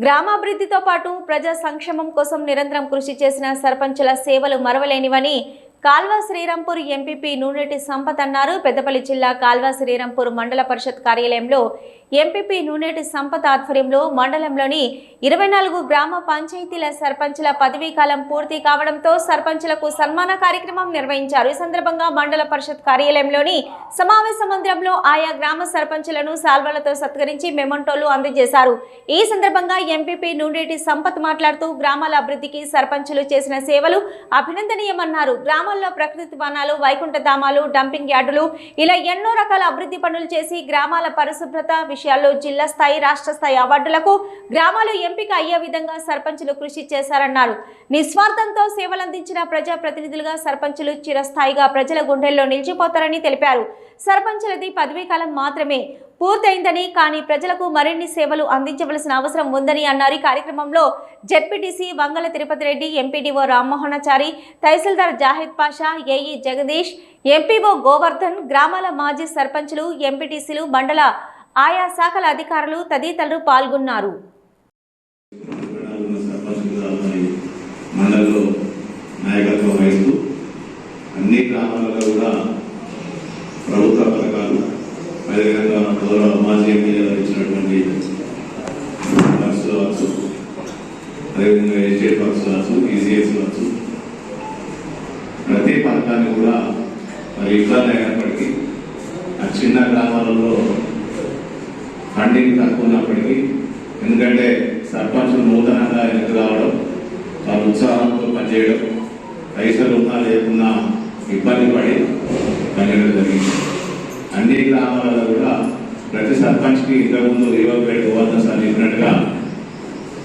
గ్రామాభివృద్ధితో పాటు ప్రజా సంక్షేమం కోసం నిరంతరం కృషి చేసిన సర్పంచుల సేవలు మరవలేనివని కాల్వ శ్రీరాంపూర్ ఎంపీపీ నూనెటి సంపత్ అన్నారు. పెద్దపల్లి జిల్లా కాల్వ శ్రీరాంపూర్ మండల పరిషత్ కార్యాలయంలో ఎంపీపీ నూనెటి సంపత్ ఆధ్వర్యంలో మండలంలోని ఇరవై నాలుగు గ్రామ పంచాయతీల సర్పంచ్ల పదవీ కాలం పూర్తి కావడంతో సర్పంచులకు సన్మాన కార్యక్రమం నిర్వహించారు. ఈ సందర్భంగా మండల పరిషత్ కార్యాలయంలోని సమావేశ మందిరంలో ఆయా గ్రామ సర్పంచులను సాల్వలతో సత్కరించి మెమంటోలు అందజేశారు. ఈ సందర్భంగా ఎంపీపీ నూనెటి సంపత్ మాట్లాడుతూ గ్రామాల అభివృద్ధికి సర్పంచులు చేసిన సేవలు అభినందనీయమన్నారు. గ్రామ గ్రామాల్లో ప్రకృతి వనాలు వైకుంఠధామాలు డంపింగ్ యార్డులు ఇలా ఎన్నో రకాల అభివృద్ధి పనులు చేసి గ్రామాల పరిశుభ్రత విషయాల్లో జిల్లా స్థాయి రాష్ట్ర స్థాయి అవార్డులకు గ్రామాలు ఎంపిక అయ్యే విధంగా సర్పంచులు కృషి చేశారన్నారు. నిస్వార్థంతో సేవలందించిన ప్రజా ప్రతినిధులుగా సర్పంచులు చిరస్థాయిగా ప్రజల గుండెల్లో నిలిచిపోతారని తెలిపారు. సర్పంచులది పదవీ కాలం మాత్రమే. పూర్తయిందని కానీ ప్రజలకు మరిన్ని సేవలు అందించవలసిన అవసరం ఉందని అన్నారు. ఈ కార్యక్రమంలో ZPTC Vangala Tirupati Reddy MPDO Rammohanachari tahsildar Zahid Pasha AE Jagadish MPO Govardhan గ్రామాల మాజీ సర్పంచులు ఎంపీటీసీలు మండల ఆయా శాఖల అధికారులు తదితరులు పాల్గొన్నారు. నాయకత్వం వహిస్తూ అన్ని గ్రామాలలో కూడా ప్రభుత్వ పథకాలు అదేవిధంగా గౌరవ మాజీ ఎమ్మెల్యేలు ఇచ్చినటువంటి వర్క్స్ కావచ్చు అదేవిధంగా ఎస్టేట్ వర్క్స్ కావచ్చు ఈసీఎస్ కావచ్చు ప్రతి పథకాన్ని కూడా మరి ఇబ్బంది అయినప్పటికీ ఆ చిన్న గ్రామాలలో ఫండింగ్ తక్కువ ఉన్నప్పటికీ ఎందుకంటే సర్పంచులు నూతనంగా ఎన్నిక కావడం వాళ్ళు ఉత్సాహంతో పనిచేయడం పైసలు ఉన్నా లేకున్నా ఇబ్బంది పడి పనిచేయడం జరిగింది. అన్ని గ్రామాలలో కూడా ప్రతి సర్పంచ్కి ఇంతకుముందు యువపేట గోవర్ధన్ సార్ చెప్పినట్టుగా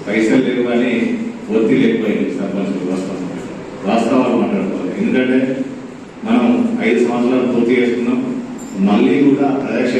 పైసలు లేవు కానీ ఒత్తిడి లేకపోయింది సర్పంచులు వాస్తవం వాస్తవాలు మాట్లాడుకోవాలి. ఎందుకంటే మనం ఐదు సంవత్సరాలు పూర్తి చేసుకున్నాం. మళ్ళీ కూడా ప్రజాక్షేత్రంలో